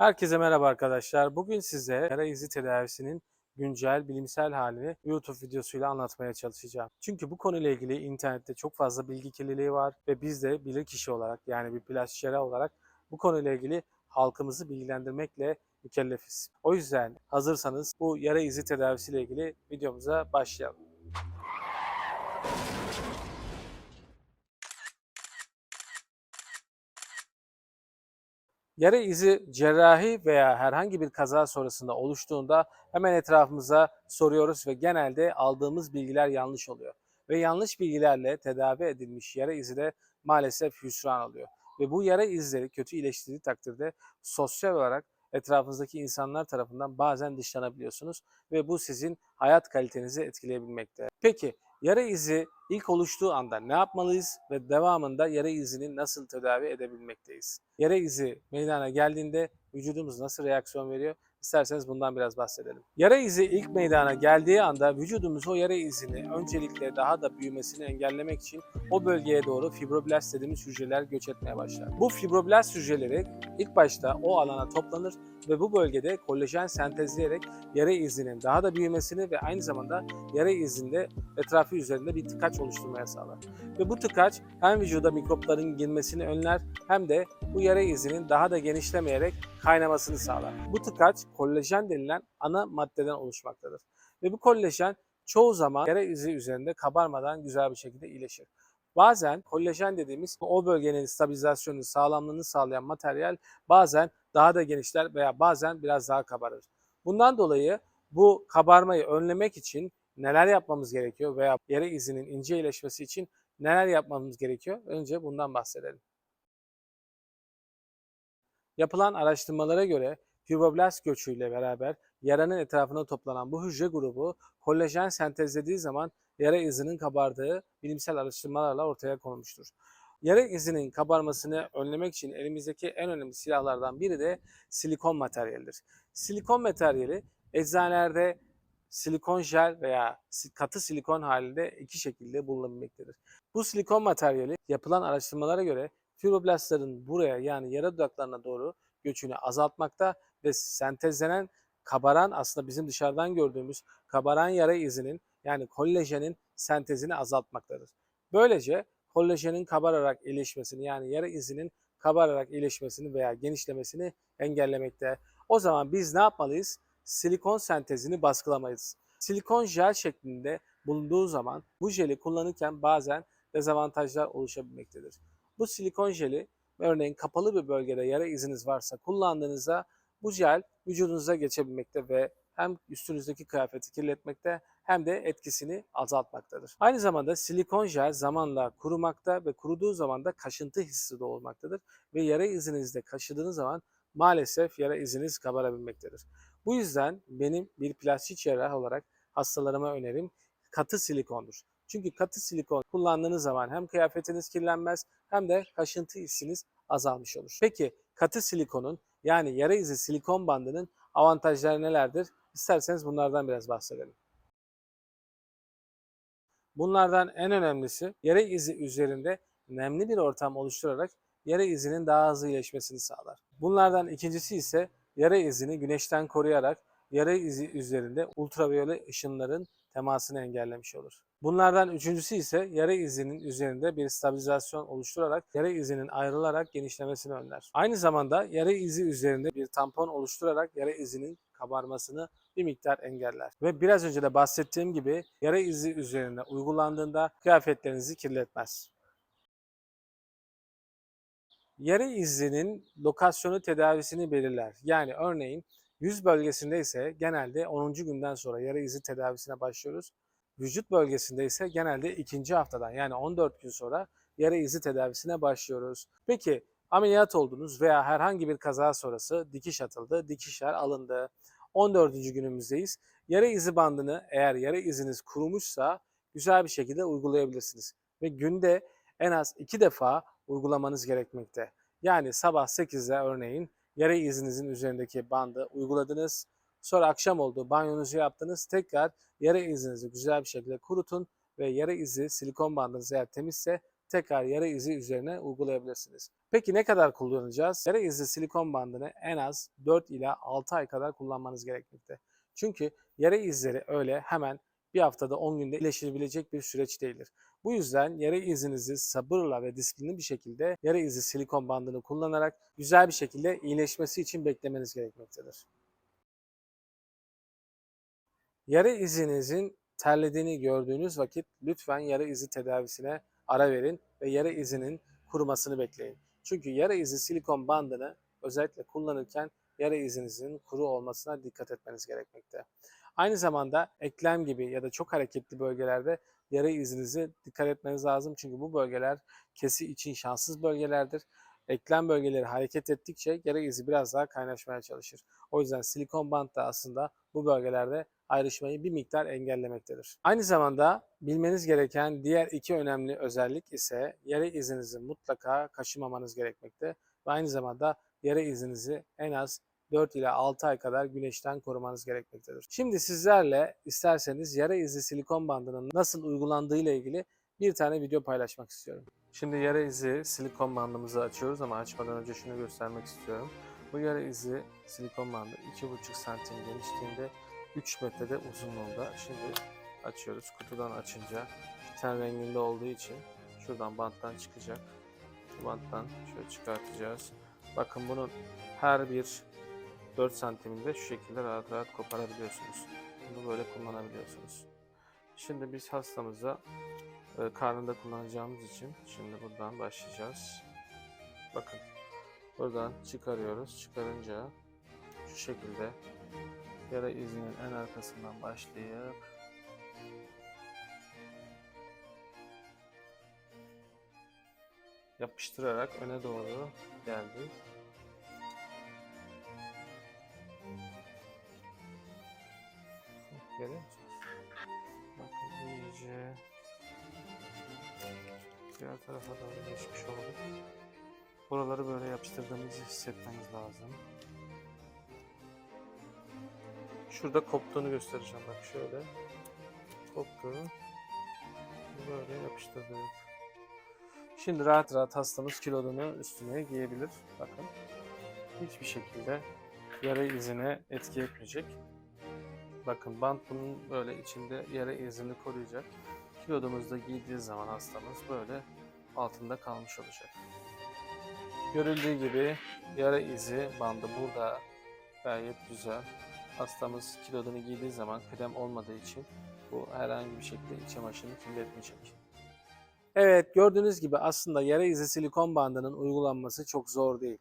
Herkese merhaba arkadaşlar. Bugün size yara izi tedavisinin güncel bilimsel halini YouTube videosuyla anlatmaya çalışacağım. Çünkü bu konuyla ilgili internette çok fazla bilgi kirliliği var ve biz de bilirkişi olarak yani bir plastik cerrah olarak bu konuyla ilgili halkımızı bilgilendirmekle mükellefiz. O yüzden hazırsanız bu yara izi tedavisiyle ilgili videomuza başlayalım. Yara izi cerrahi veya herhangi bir kaza sonrasında oluştuğunda hemen etrafımıza soruyoruz ve genelde aldığımız bilgiler yanlış oluyor. Ve yanlış bilgilerle tedavi edilmiş yara izi de maalesef hüsran oluyor. Ve bu yara izleri kötü iyileştiği takdirde sosyal olarak etrafınızdaki insanlar tarafından bazen dışlanabiliyorsunuz ve bu sizin hayat kalitenizi etkileyebilmekte. Peki yara izi ilk oluştuğu anda ne yapmalıyız ve devamında yara izini nasıl tedavi edebilmekteyiz? Yara izi meydana geldiğinde vücudumuz nasıl reaksiyon veriyor? İsterseniz bundan biraz bahsedelim. Yara izi ilk meydana geldiği anda vücudumuz o yara izini öncelikle daha da büyümesini engellemek için o bölgeye doğru fibroblast dediğimiz hücreler göç etmeye başlar. Bu fibroblast hücreleri ilk başta o alana toplanır ve bu bölgede kolajen sentezleyerek yara izinin daha da büyümesini ve aynı zamanda yara izinde etrafı üzerinde bir tıkaç oluşturmaya sağlar. Ve bu tıkaç hem vücuda mikropların girmesini önler hem de bu yara izinin daha da genişlemeyerek kaynamasını sağlar. Bu tıkaç kolajen denilen ana maddeden oluşmaktadır. Ve bu kolajen çoğu zaman yara izi üzerinde kabarmadan güzel bir şekilde iyileşir. Bazen kolajen dediğimiz o bölgenin stabilizasyonunu, sağlamlığını sağlayan materyal bazen daha da genişler veya bazen biraz daha kabarır. Bundan dolayı bu kabarmayı önlemek için neler yapmamız gerekiyor veya yara izinin ince iyileşmesi için neler yapmamız gerekiyor? Önce bundan bahsedelim. Yapılan araştırmalara göre fibroblast göçüyle beraber yaranın etrafına toplanan bu hücre grubu kolajen sentezlediği zaman yara izinin kabardığı bilimsel araştırmalarla ortaya konmuştur. Yara izinin kabarmasını önlemek için elimizdeki en önemli silahlardan biri de silikon materyalidir. Silikon materyali eczanelerde silikon jel veya katı silikon halinde iki şekilde bulunabilmektedir. Bu silikon materyali yapılan araştırmalara göre fibroblastların buraya yani yara dudaklarına doğru göçünü azaltmakta ve sentezlenen kabaran aslında bizim dışarıdan gördüğümüz kabaran yara izinin yani kolajenin sentezini azaltmaktadır. Böylece kolajenin kabararak iyileşmesini yani yara izinin kabararak iyileşmesini veya genişlemesini engellemekte. O zaman biz ne yapmalıyız? Silikon sentezini baskılamayız. Silikon jel şeklinde bulunduğu zaman bu jeli kullanırken bazen dezavantajlar oluşabilmektedir. Bu silikon jeli örneğin kapalı bir bölgede yara iziniz varsa kullandığınızda bu jel vücudunuza geçebilmekte ve hem üstünüzdeki kıyafeti kirletmekte hem de etkisini azaltmaktadır. Aynı zamanda silikon jel zamanla kurumakta ve kuruduğu zaman da kaşıntı hissi de olmaktadır ve yara izinizde kaşıdığınız zaman maalesef yara iziniz kabarabilmektedir. Bu yüzden benim bir plastik cerrah olarak hastalarıma önerim katı silikondur. Çünkü katı silikon kullandığınız zaman hem kıyafetiniz kirlenmez hem de kaşıntı hissiniz azalmış olur. Peki katı silikonun yani yara izi silikon bandının avantajları nelerdir? İsterseniz bunlardan biraz bahsedelim. Bunlardan en önemlisi yara izi üzerinde nemli bir ortam oluşturarak yara izinin daha hızlı iyileşmesini sağlar. Bunlardan ikincisi ise yara izini güneşten koruyarak yara izi üzerinde ultraviyole ışınların temasını engellemiş olur. Bunlardan üçüncüsü ise yara izinin üzerinde bir stabilizasyon oluşturarak yara izinin ayrılarak genişlemesini önler. Aynı zamanda yara izi üzerinde bir tampon oluşturarak yara izinin kabarmasını bir miktar engeller. Ve biraz önce de bahsettiğim gibi yara izi üzerine uygulandığında kıyafetlerinizi kirletmez. Yara izinin lokasyonu tedavisini belirler. Yani örneğin yüz bölgesinde ise genelde 10. günden sonra yara izi tedavisine başlıyoruz. Vücut bölgesinde ise genelde ikinci haftadan yani 14 gün sonra yara izi tedavisine başlıyoruz. Peki ameliyat oldunuz veya herhangi bir kaza sonrası dikiş atıldı, dikişler alındı. 14. günümüzdeyiz. Yara izi bandını eğer yara iziniz kurumuşsa güzel bir şekilde uygulayabilirsiniz. Ve günde en az iki defa uygulamanız gerekmekte. Yani sabah 8'de örneğin yara izinizin üzerindeki bandı uyguladınız. Sonra akşam oldu banyonuzu yaptınız. Tekrar yara izinizi güzel bir şekilde kurutun ve yara izi silikon bandınız eğer temizse tekrar yara izi üzerine uygulayabilirsiniz. Peki ne kadar kullanacağız? Yara izi silikon bandını en az 4 ila 6 ay kadar kullanmanız gerekmekte. Çünkü yara izleri öyle hemen bir haftada 10 günde iyileşebilecek bir süreç değildir. Bu yüzden yara izinizi sabırla ve disiplinli bir şekilde yara izi silikon bandını kullanarak güzel bir şekilde iyileşmesi için beklemeniz gerekmektedir. Yara izinizin terlediğini gördüğünüz vakit lütfen yara izi tedavisine ara verin ve yara izinin kurumasını bekleyin. Çünkü yara izi silikon bandını özellikle kullanırken yara izinizin kuru olmasına dikkat etmeniz gerekmekte. Aynı zamanda eklem gibi ya da çok hareketli bölgelerde yara izinizi dikkat etmeniz lazım. Çünkü bu bölgeler kesi için şanssız bölgelerdir. Eklem bölgeleri hareket ettikçe yara izi biraz daha kaynaşmaya çalışır. O yüzden silikon bant da aslında bu bölgelerde ayrışmayı bir miktar engellemektedir. Aynı zamanda bilmeniz gereken diğer iki önemli özellik ise yara izinizi mutlaka kaşımamanız gerekmekte ve aynı zamanda yara izinizi en az 4 ila 6 ay kadar güneşten korumanız gerekmektedir. Şimdi sizlerle isterseniz yara izi silikon bandının nasıl uygulandığı ile ilgili bir tane video paylaşmak istiyorum. Şimdi yara izi silikon bandımızı açıyoruz ama açmadan önce şunu göstermek istiyorum. Bu yara izi silikon bandı 2,5 santim genişliğinde 3 metrede uzunluğunda. Şimdi açıyoruz. Kutudan açınca ten renginde olduğu için şuradan banttan çıkacak. Bu banttan şöyle çıkartacağız. Bakın bunun her bir 4 santiminde şu şekilde rahat rahat koparabiliyorsunuz. Bunu böyle kullanabiliyorsunuz. Şimdi biz hastamıza e, karnında kullanacağımız için şimdi buradan başlayacağız. Bakın buradan çıkarıyoruz. Çıkarınca şu şekilde yara izinin en arkasından başlayıp yapıştırarak öne doğru geldi. Görüyor? Bakın iyice diğer tarafa doğru geçmiş olduk. Buraları böyle yapıştırdığımızı hissetmeniz lazım. Şurada koptuğunu göstereceğim bak şöyle. Koptu. Böyle yapıştırdık. Şimdi rahat rahat hastamız kilodunu üstüne giyebilir. Bakın. Hiçbir şekilde yara izine etki etmeyecek. Bakın bant bunun böyle içinde yara izini koruyacak. Kilodumuzda giydiği zaman hastamız böyle altında kalmış olacak. Görüldüğü gibi yara izi bandı burada gayet güzel. Hastamız kilodunu giydiği zaman krem olmadığı için bu herhangi bir şekilde iç çamaşırını kirletmeyecek. Evet gördüğünüz gibi aslında yara izi silikon bandının uygulanması çok zor değil.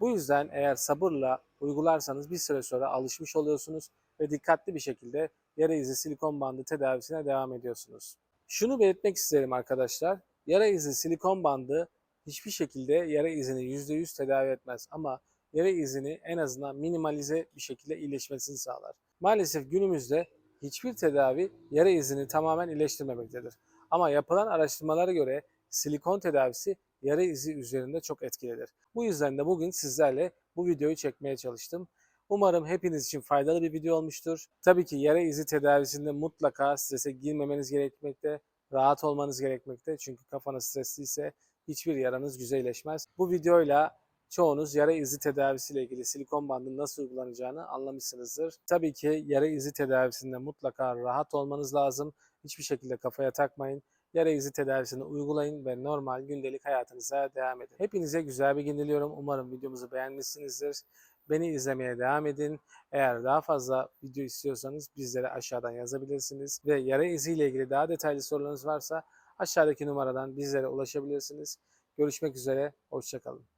Bu yüzden eğer sabırla uygularsanız bir süre sonra alışmış oluyorsunuz ve dikkatli bir şekilde yara izi silikon bandı tedavisine devam ediyorsunuz. Şunu belirtmek isterim arkadaşlar. Yara izi silikon bandı hiçbir şekilde yara izini %100 tedavi etmez ama yara izini en azından minimalize bir şekilde iyileşmesini sağlar. Maalesef günümüzde hiçbir tedavi yara izini tamamen iyileştirmemektedir. Ama yapılan araştırmalara göre silikon tedavisi yara izi üzerinde çok etkilidir. Bu yüzden de bugün sizlerle bu videoyu çekmeye çalıştım. Umarım hepiniz için faydalı bir video olmuştur. Tabii ki yara izi tedavisinde mutlaka strese girmemeniz gerekmekte, rahat olmanız gerekmekte. Çünkü kafanız stresliyse hiçbir yaranız güzelleşmez. Bu videoyla çoğunuz yara izi tedavisiyle ilgili silikon bandının nasıl uygulanacağını anlamışsınızdır. Tabii ki yara izi tedavisinde mutlaka rahat olmanız lazım. Hiçbir şekilde kafaya takmayın. Yara izi tedavisini uygulayın ve normal gündelik hayatınıza devam edin. Hepinize güzel bir gün diliyorum. Umarım videomuzu beğenmişsinizdir. Beni izlemeye devam edin. Eğer daha fazla video istiyorsanız bizlere aşağıdan yazabilirsiniz. Ve yara izi ile ilgili daha detaylı sorularınız varsa aşağıdaki numaradan bizlere ulaşabilirsiniz. Görüşmek üzere, hoşçakalın.